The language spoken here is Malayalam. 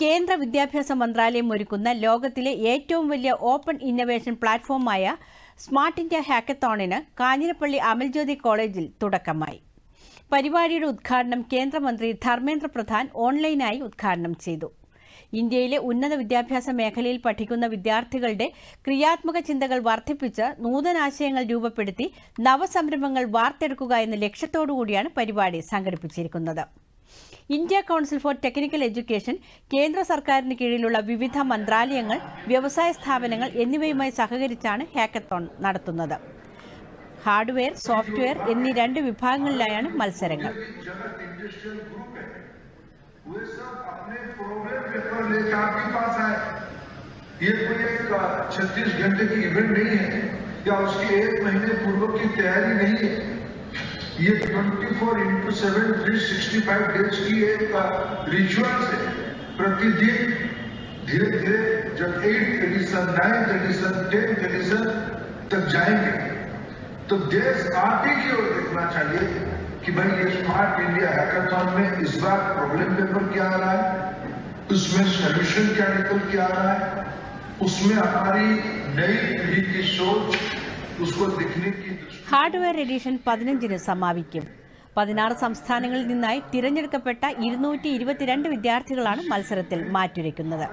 കേന്ദ്ര വിദ്യാഭ്യാസ മന്ത്രാലയം ഒരുക്കുന്ന ലോകത്തിലെ ഏറ്റവും വലിയ ഓപ്പൺ ഇന്നവേഷൻ പ്ലാറ്റ്ഫോമായ സ്മാർട്ട് ഇന്ത്യ ഹാക്കത്തോണിന് കാഞ്ഞിരപ്പള്ളി അമൽജ്യോതി കോളേജിൽ തുടക്കമായി. പരിപാടിയുടെ ഉദ്ഘാടനം കേന്ദ്രമന്ത്രി ധർമ്മേന്ദ്ര പ്രധാൻ ഓൺലൈനായി ഉദ്ഘാടനം ചെയ്തു. ഇന്ത്യയിലെ ഉന്നത വിദ്യാഭ്യാസ മേഖലയിൽ പഠിക്കുന്ന വിദ്യാർത്ഥികളുടെ ക്രിയാത്മക ചിന്തകൾ വർദ്ധിപ്പിച്ച് നൂതനാശയങ്ങൾ രൂപപ്പെടുത്തി നവസംരംഭങ്ങൾ വാർത്തെടുക്കുക എന്ന ലക്ഷ്യത്തോടുകൂടിയാണ് പരിപാടി സംഘടിപ്പിച്ചിരിക്കുന്നത്. India council for technical education കേന്ദ്ര സർക്കാരിന് കീഴിലുള്ള വിവിധ മന്ത്രാലയങ്ങൾ വ്യവസായ സ്ഥാപനങ്ങൾ എന്നിവയുമായി സഹകരിച്ചാണ് ഹാക്കത്തോൺ നടത്തുന്നത് ഹാർഡ്വെയർ സോഫ്റ്റ്വെയർ എന്നീ രണ്ട് വിഭാഗങ്ങളിലായാണ് മത്സരങ്ങൾ वे सब अपने प्रोग्राम पेपर लेकर आपके पास आए ये कोई एक छत्तीस घंटे की इवेंट नहीं है या उसके एक महीने पूर्व की तैयारी नहीं है ये 24 four into seven three sixty five days की एक रिचुअल्स है प्रतिदिन, धीरे धीरे जब eight edition ninth edition tenth edition तक जाएँगे तो देश आगे की ओर देखना चाहिए कि भाई ये स्मार्ट इंडिया हैकाथॉन में इस बार प्रॉब्लम पेपर क्या आ रहा है, उसमें सोल्यूशन क्या निकल के आ रहा है, उसमें हमारी नई पीढ़ी की सोच ഹാർഡ്വെയർ എഡിഷൻ പതിനഞ്ചിന് സമാപിക്കും. പതിനാറ് സംസ്ഥാനങ്ങളിൽ നിന്നായി തിരഞ്ഞെടുക്കപ്പെട്ട ഇരുന്നൂറ്റി ഇരുപത്തിരണ്ട് വിദ്യാർത്ഥികളാണ് മത്സരത്തിൽ മാറ്റുരയ്ക്കുന്നത്.